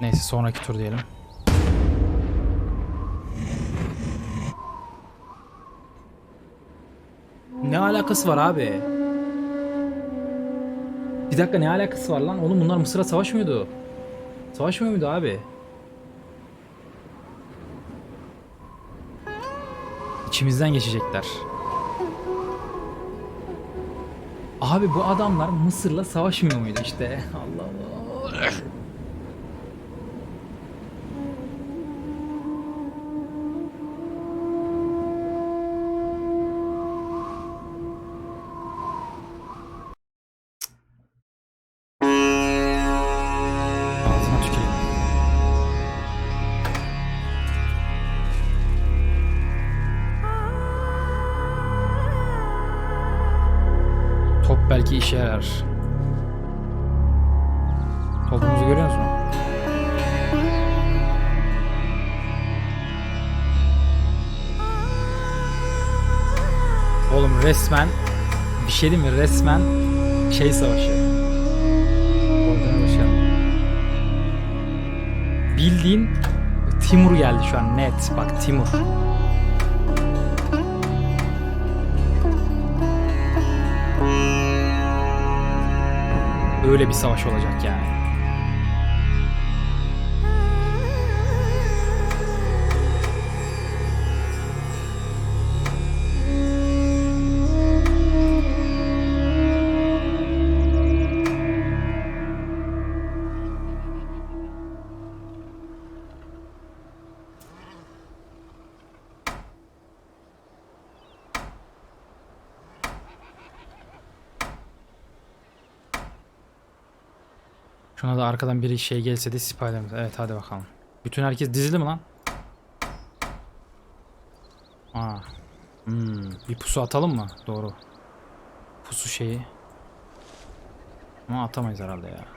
Neyse sonraki tur diyelim. Ne alakası var abi? Bir dakika ne alakası var lan? Oğlum bunlar Mısır'a savaşmıyordu. Savaşmıyor muydu abi? İçimizden geçecekler. Abi bu adamlar Mısır'la savaşmıyor muydu işte? Allah Allah. Top belki işe yarar. Topumuzu görüyor musun? Oğlum resmen bir şey değil mi? Resmen şey savaşı. Oradan başlayalım. Bildiğin Timur geldi şu an net. Bak Timur. Öyle bir savaş olacak yani. Şuna da arkadan biri şey gelse de Spider-Man. Evet hadi bakalım. Bütün herkes dizili mi lan? Aa. Hmm. Bir pusu atalım mı? Doğru. Pusu şeyi. Ama atamayız herhalde ya.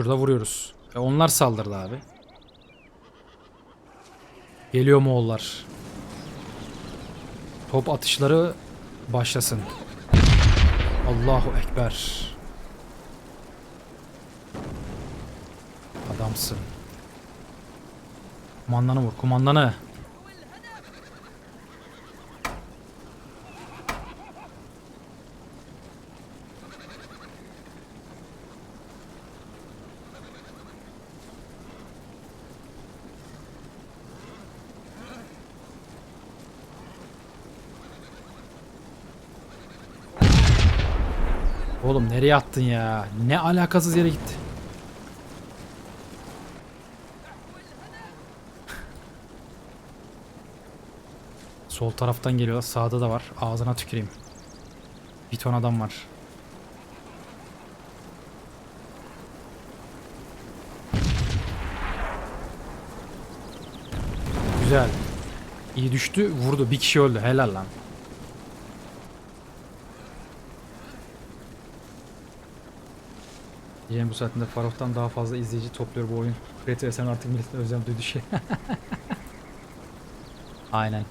Şurada vuruyoruz. E onlar saldırdı abi. Geliyor Moğollar. Top atışları başlasın. Allahu Ekber. Adamsın. Kumandanı vur, kumandanı. Oğlum nereye attın ya? Ne alakasız yere gitti. Sol taraftan geliyorlar. Sağda da var. Ağzına tüküreyim. Bir ton adam var. Güzel. İyi düştü. Vurdu. Bir kişi öldü. Helal lan. Yine bu saatinde Farok'tan daha fazla izleyici topluyor bu oyun. Retro sen artık milletin özlem duyduğu şey. Aynen.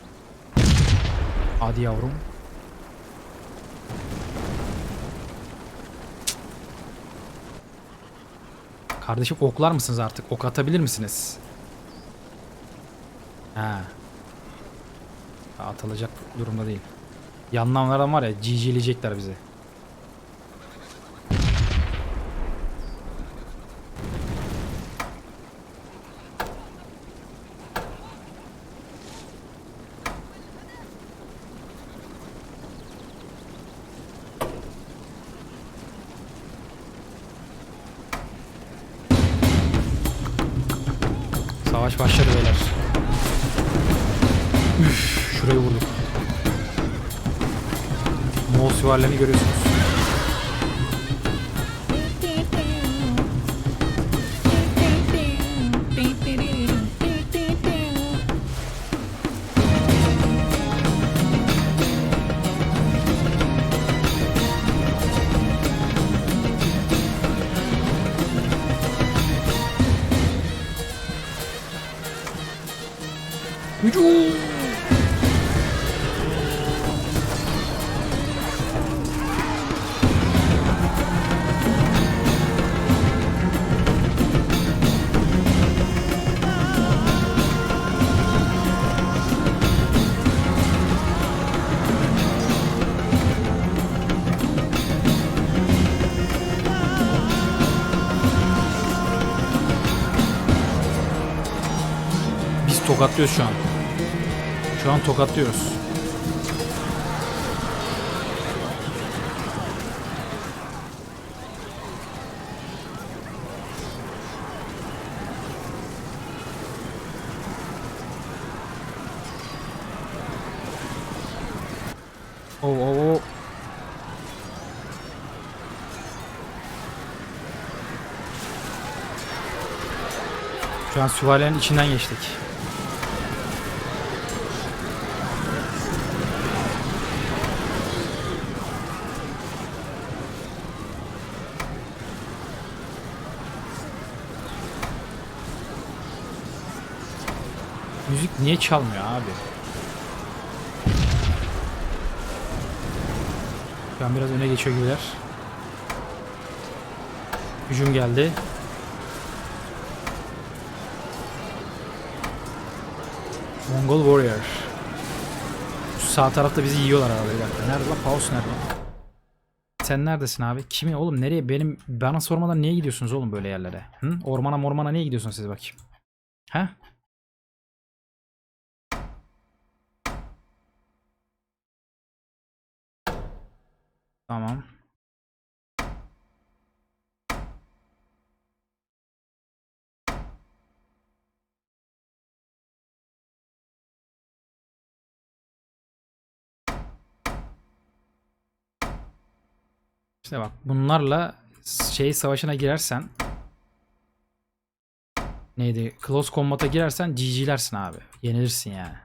Hadi yavrum. Kardeşim oklar mısınız artık? Ok atabilir misiniz? Ha. Atılacak durumda değil. Yanlamlardan var ya GG'leyecekler bizi. Savaş başladı beyler. Üf, şurayı vurduk. Moğol süvarilerini görüyorsunuz. Tokatlıyoruz şu an. Şu an tokatlıyoruz. Oo oo oo. Şu an süvarilerin içinden geçtik. Müzik niye çalmıyor abi? Şu an biraz öne geçiyor gibiler. Hücum geldi. Mongol Warrior. Sağ tarafta bizi yiyorlar abi. Nerede lan? Paus nerede? Sen neredesin abi? Kimi oğlum? Nereye? Benim bana sormadan niye gidiyorsunuz oğlum böyle yerlere? Hı? Ormana mormana niye gidiyorsunuz siz bakayım? He? Tamam. İşte bak bunlarla şey savaşına girersen neydi? Close combat'a girersen GG'lersin abi. Yenilirsin yani.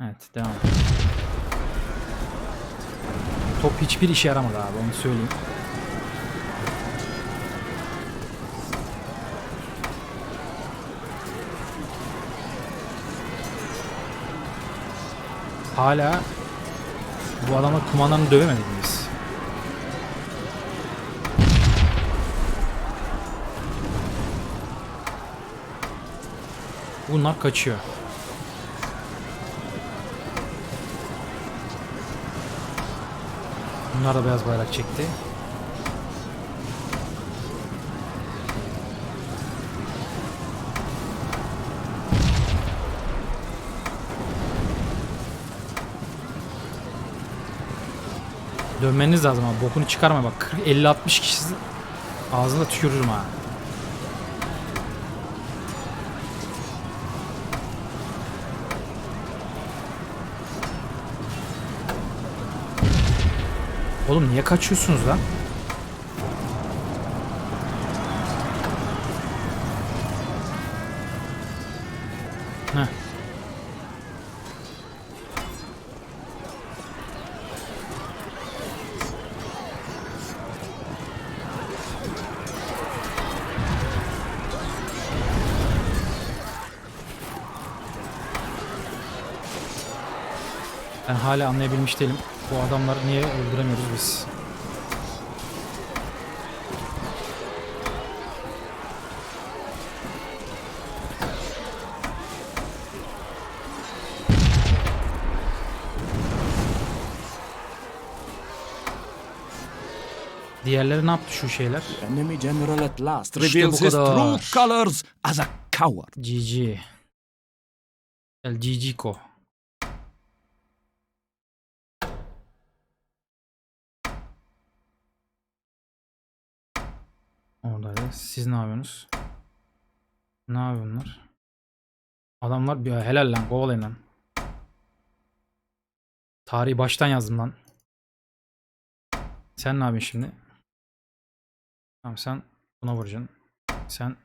Evet devam. Top hiçbir işe yaramadı abi onu söyleyeyim. Hala bu adamla kumandanı dövemedik biz. Bunlar kaçıyor. Bunlar da beyaz bayrak çekti. Dönmeniz lazım abi. Bokunu çıkarma bak. 50-60 kişi ağzına tükürürüm ha. Oğlum niye kaçıyorsunuz lan? Heh. Ben hala anlayabilmiş değilim. Bu adamları niye öldüremiyoruz biz? Diğerleri ne yaptı şu şeyler? Enemy general at last reveals his true colors as a coward. GG. El GG'ko. Oradaydı. Siz ne yapıyorsunuz? Ne yapıyorlar? Adamlar bir helal lan kovalayın lan. Tarihi baştan yazdım lan. Sen ne yapıyorsun şimdi? Tamam sen buna vuracaksın. Sen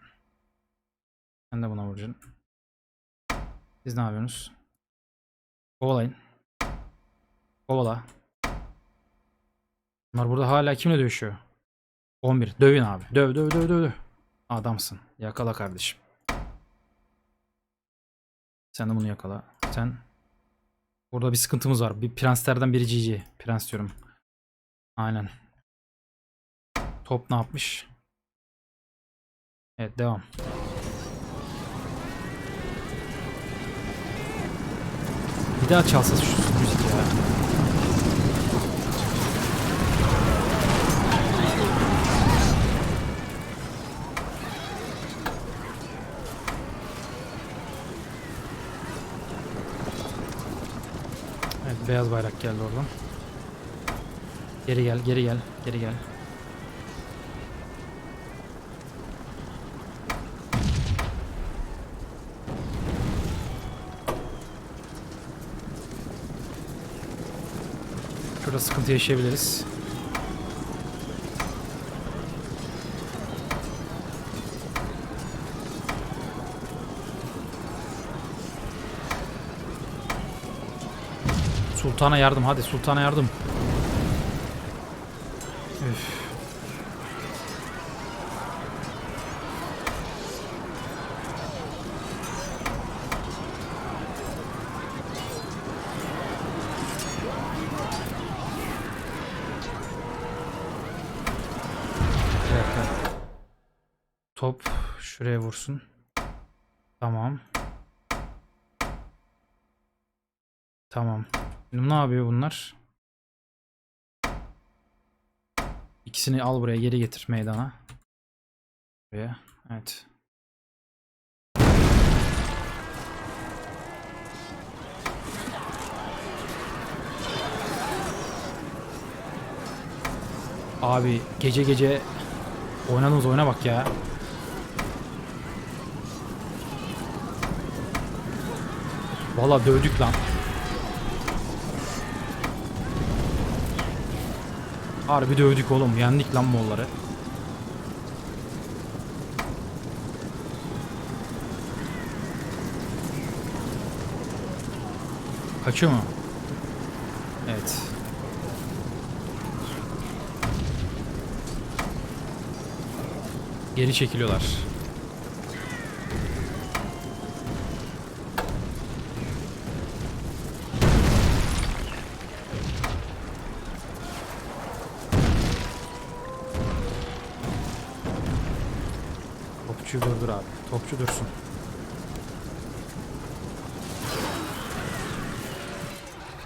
sen de buna vuracaksın. Siz ne yapıyorsunuz? Kovalayın. Kovala. Bunlar burada hala kimle dövüşüyor? 11. Dövün abi. Döv döv döv döv. döv. Adamsın. Yakala kardeşim. Sen de bunu yakala. Sen Burada bir sıkıntımız var. Bir prenslerden biri GG. Prens diyorum. Aynen. Top ne yapmış? Evet devam. Bir daha çalsa şu müzik ya. Beyaz bayrak geldi oradan. Geri gel, geri gel, geri gel. Şurada sıkıntı yaşayabiliriz. Sultana yardım hadi sultana yardım. Üf. Top şuraya vursun. Tamam. Tamam. Şimdi ne yapıyor bunlar? İkisini al buraya geri getir meydana. Buraya. Evet. Abi gece gece oynadığımız oyuna bak ya. Valla dövdük lan. Harbi dövdük oğlum. Yendik lan Moğolları. Kaçıyor mu? Evet. Geri çekiliyorlar.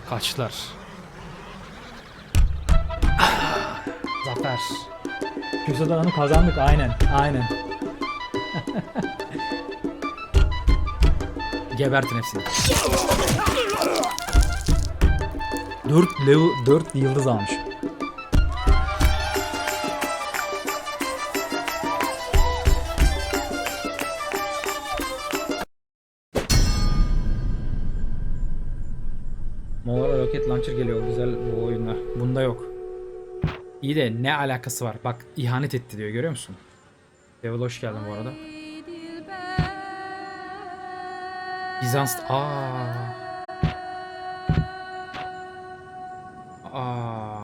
Kaçlar. Zafer. Kürsü Dağı'nı kazandık aynen. Aynen. Gebertin hepsini. 4 level 4 yıldız almış. Roket launcher geliyor güzel bu oyunda. Bunda yok. İyi de ne alakası var? Bak ihanet etti diyor görüyor musun? Devil hoş geldin bu arada. Bizans... Aa. Aa.